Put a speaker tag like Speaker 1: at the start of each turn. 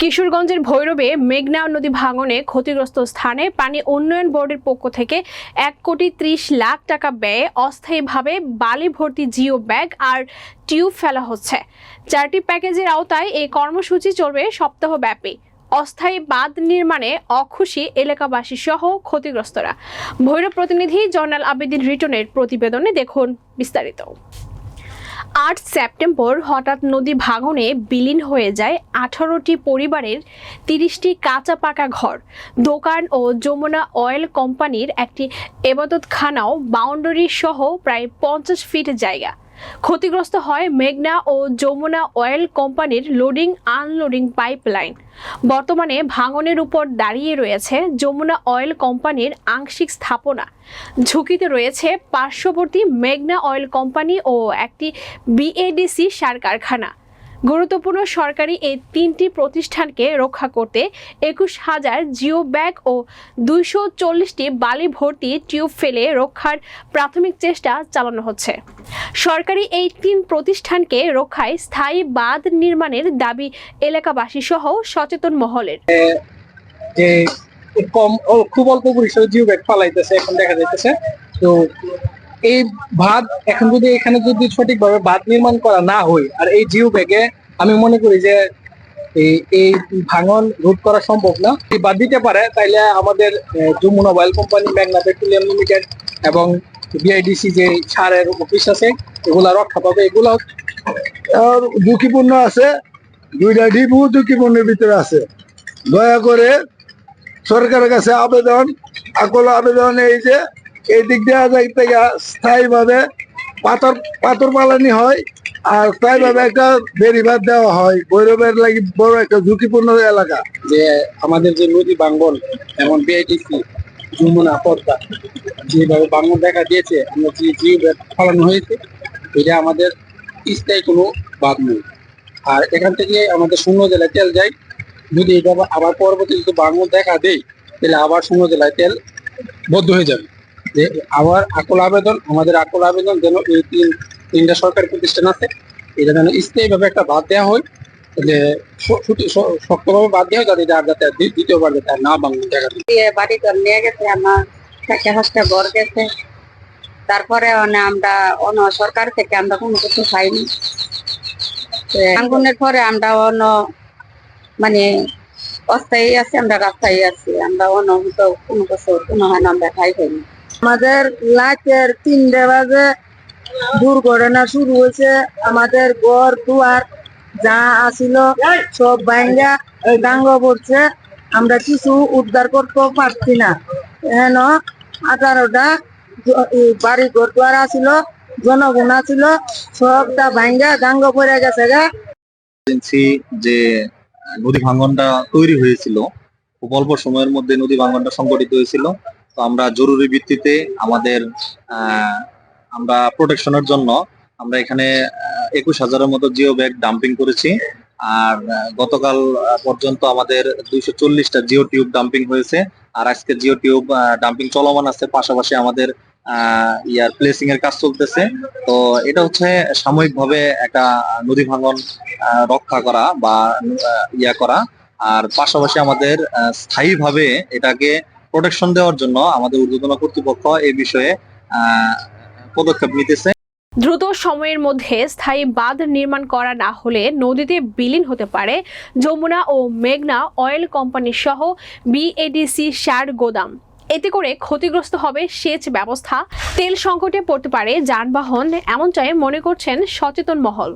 Speaker 1: কিশোরগঞ্জের ভৈরবে মেঘনা নদী ভাঙনে ক্ষতিগ্রস্ত স্থানে পানি উন্নয়ন বোর্ডের পক্ষ থেকে এক কোটি ত্রিশ লাখ টাকা ব্যয়ে অস্থায়ীভাবে বালি ভর্তি জিও ব্যাগ আর টিউব ফেলা হচ্ছে। চারটি প্যাকেজের আওতায় এই কর্মসূচি চলবে সপ্তাহব্যাপী। অস্থায়ী বাঁধ নির্মাণে অখুশি এলাকাবাসী সহ ক্ষতিগ্রস্তরা। ভৈরব প্রতিনিধি জয়নাল আবেদিন রিটনের প্রতিবেদনে দেখুন বিস্তারিত। আট সেপ্টেম্বর হঠাৎ নদী ভাঙনে বিলীন হয়ে যায় আঠারোটি পরিবারের তিরিশটি কাঁচা পাকা ঘর। দোকান ও যমুনা অয়েল কোম্পানির একটি এবাদতখানাও বাউন্ডারি সহ প্রায় পঞ্চাশ ফিট জায়গা। ক্ষতিগ্রস্ত হয় মেঘনা ও যমুনা অয়েল কোম্পানির লোডিং আনলোডিং পাইপলাইন। বর্তমানে ভাঙনের উপর দাঁড়িয়ে রয়েছে যমুনা অয়েল কোম্পানির আংশিক স্থাপনা। ঝুঁকিতে রয়েছে পার্শ্ববর্তী মেঘনা অয়েল কোম্পানি ও একটি বিএডিসি সার কারখানা। গুরুত্বপূর্ণ সরকারি এই তিনটি প্রতিষ্ঠানকে রক্ষা করতে একুশ হাজার জিও ব্যাগ ও দুইশো চল্লিশটি বালি ভর্তি টিউব ফেলে রক্ষার প্রাথমিক চেষ্টা চালানো হচ্ছে। সরকারি এই তিন প্রতিষ্ঠানকে রক্ষায় স্থায়ী বাঁধ নির্মাণের দাবি এলাকাবাসী সহ সচেতন মহলের।
Speaker 2: খুব অল্প পরিসরে জিও ব্যাগ পালাইতেছে এখন দেখা যাইতেছে। তো এই ভাত এখন যদি এখানে যদি সঠিকভাবে ভাত নির্মাণ করা না হয়, আর এই জিও ব্যাগে আমি মনে করি যে এই এই ভাঙন রোধ করা সম্ভব না। যদি বাদ দিতে পারে, তাইলে আমাদের যমুনা অয়েল কোম্পানি মেঘনা পেট্রোলিয়াম লিমিটেড এবং বিআইডিসি যে সারের অফিস আছে, এগুলা রক্ষা পাবে। এগুলা
Speaker 3: ঝুঁকিপূর্ণ আছে। দুইটা ডিপু ঝুঁকিপূর্ণের ভিতরে আছে। দয়া করে সরকারের কাছে আবেদন, আকল আবেদন এই যে এই দিক যায় থেকে স্থায়ীভাবে পাথর পাথর পালানি হয় আর স্থায়ীভাবে একটা বেরিবাদ দেওয়া হয়। ভৈরবের লাগি বড় একটা ঝুঁকিপূর্ণ এলাকা।
Speaker 2: যে আমাদের যে নদী বাঙ্গন এমন বিআইটিসি যমুনা, পদ্মা, যেভাবে বাঙ্গন দেখা দিয়েছে, আমরা যে জিও ফলানো হয়েছে, এটা আমাদের স্থায়ী কোনো বাদ নেই। আর এখান থেকে আমাদের শূন্য জেলায় তেল যায়। যদি এটা আবার- পরবর্তীতে যদি বাঙ্গন দেখা দেয়, তাহলে আবার শূন্য জেলায় তেল বদ্ধ হয়ে যাবে। যে আবার আকল আবেদন, আমাদের আকল আবেদন যেন এই তিন, তিনটা সরকারি প্রতিষ্ঠান আছে, এটা যেন স্থায়ীভাবে একটা বাদ দেওয়া হয় শক্তভাবে বাদ দেওয়া হয় যাতে আর যাতে দ্বিতীয়বার যাতে না বাংলা
Speaker 4: ঘর নিয়ে গেছে, আমার গেছে। তারপরে মানে আমরা অন্য সরকার থেকে আমরা কোনো কিছু পাইনি। তো আঙ্গুনের পরে আমরা অন্য মানে অস্থায়ী আছি, আমরা রাস্তায় আছি, আমরা অন্য কোনো কিছু কোনো হয় না, আমরা খাই পাইনি
Speaker 5: আমাদের লাইটের তিনটে বাজে। দুর্ঘটনা শুরু হয়েছে। আমাদের ঘর, দুয়ার যা আসিল সব ভাঙ্গা ডাঙ্গ পড়ছে। আমরা কিছু উদ্ধার করতে পারছি না। হেন আঠারোটা বাড়ি ঘর, দুয়ার আসিল জনগণ আসিল সবটা ভাঙ্গা ডাঙ্গ পড়ে গেছে গা।
Speaker 6: যে নদী ভাঙ্গনটা তৈরি হয়েছিল, খুব অল্প সময়ের মধ্যে নদী ভাঙ্গনটা সংগঠিত হয়েছিল। আমরা জরুরি ভিত্তিতে আমাদের আমরা প্রোটেকশনের জন্য আমরা এখানে একুশ হাজারের মতো জিও ব্যাগ ডাম্পিং করেছি। আর গতকাল পর্যন্ত আমাদের দুইশো চল্লিশটা জিও টিউব ডাম্পিং হয়েছে। আর আজকে জিও টিউব ডাম্পিং চলমান আছে। পাশাপাশি আমাদের ইয়ার প্লেসিং এর কাজ চলতেছে। তো এটা হচ্ছে সাময়িকভাবে একটা নদী ভাঙন রক্ষা করা বা ইয়া করা। আর পাশাপাশি আমাদের স্থায়ীভাবে এটাকে প্রোটেকশন দেওয়ার জন্য আমাদের ঊর্ধ্বতন কর্তৃপক্ষ এই বিষয়ে পদক্ষেপ নিতেছে।
Speaker 1: দ্রুত সময়ের মধ্যে স্থায়ী বাঁধ নির্মাণ করা না হলে নদীতে বিলীন হতে পারে যমুনা ও মেঘনা অয়েল কোম্পানি সহ বিএডিসি সার গোদাম। এতে করে ক্ষতিগ্রস্ত হবে সেচ ব্যবস্থা, তেল সংকটে পড়তে পারে যানবাহন, এমনটাই মনে করছেন সচেতন মহল।